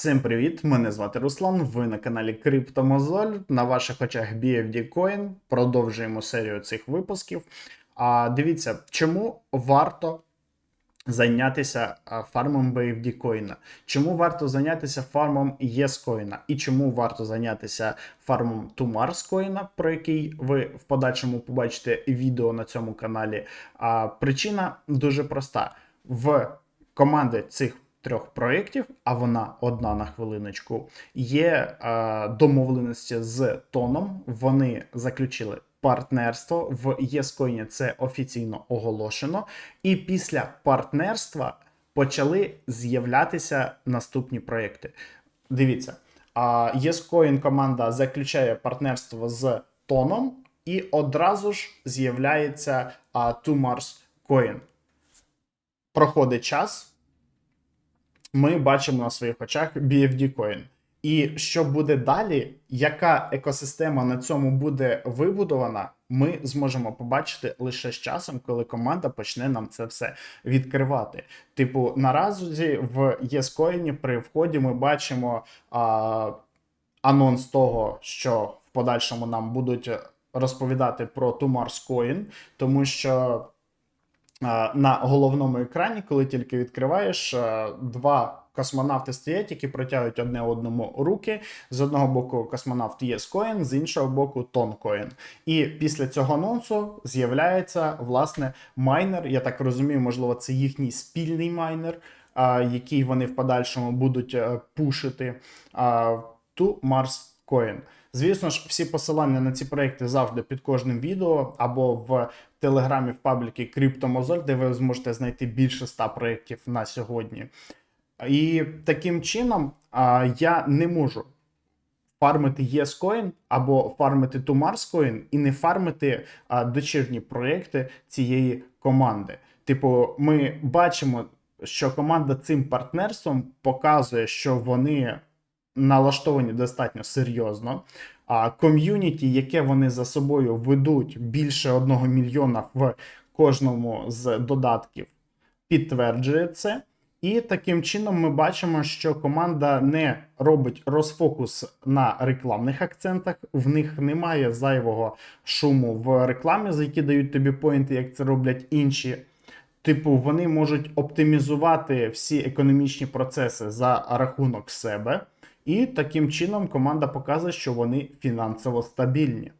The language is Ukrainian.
Всім привіт! Мене звати Руслан. Ви на каналі Криптомозоль. На ваших очах BFD Coin. Продовжуємо серію цих випусків. А дивіться, чому варто зайнятися фармом BFD Coin? Чому варто зайнятися фармом Coin? І чому варто зайнятися фармом Tumars Coin, про який ви в подальшому побачите відео на цьому каналі? А причина дуже проста. В команди цих трьох проєктів, а вона одна на хвилиночку, є е, домовленості з Тоном. Вони заключили партнерство в ЄСКОїні це офіційно оголошено. І після партнерства почали з'являтися наступні проєкти. Дивіться, а ЄСКОїн команда заключає партнерство з Тоном, і одразу ж з'являється Two Mars Coin. Проходить час, ми бачимо на своїх очах BFD Coin. І що буде далі, яка екосистема на цьому буде вибудована, ми зможемо побачити лише з часом, коли команда почне нам це все відкривати. Типу, наразі в YesCoin при вході ми бачимо а, анонс того, що в подальшому нам будуть розповідати про Tumars Coin, тому що на головному екрані, коли тільки відкриваєш, два космонавти стоять, які протягують одне одному руки. З одного боку космонавт Єскоін, з іншого боку Тонкоін. І після цього анонсу з'являється власне майнер. Я так розумію, можливо, це їхній спільний майнер, який вони в подальшому будуть е, пушити. To Mars Coin. Звісно ж, всі посилання на ці проекти завжди під кожним відео або в телеграмі в пабліки Криптомозоль, де ви зможете знайти більше 100 проєктів на сьогодні. І таким чином а, я не можу фармити YesCoin або фармити Coin і не фармити а, дочірні проекти цієї команди. Типу, ми бачимо, що команда цим партнерством показує, що вони налаштовані достатньо серйозно. А ком'юніті, яке вони за собою ведуть більше одного мільйона в кожному з додатків, підтверджує це. І таким чином ми бачимо, що команда не робить розфокус на рекламних акцентах. В них немає зайвого шуму в рекламі, за які дають тобі поінти, як це роблять інші. Типу, вони можуть оптимізувати всі економічні процеси за рахунок себе. І таким чином команда показує, що вони фінансово стабільні.